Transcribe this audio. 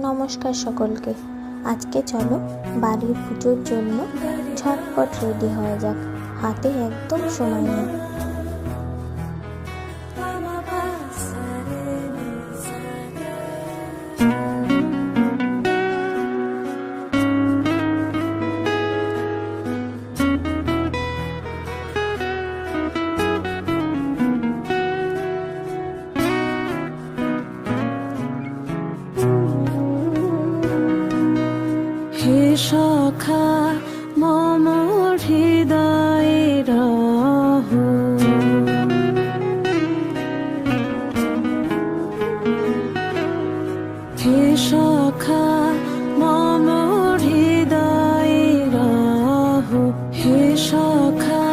নমস্কার সকলকে। আজকে চলো বাড়ির পুজোর জন্য ছটপট রেডি হয়ে যাক। হাতে একদম সময় নেই। সখা মম হৃদয়ে সখা মম হৃদয়ে হে সখা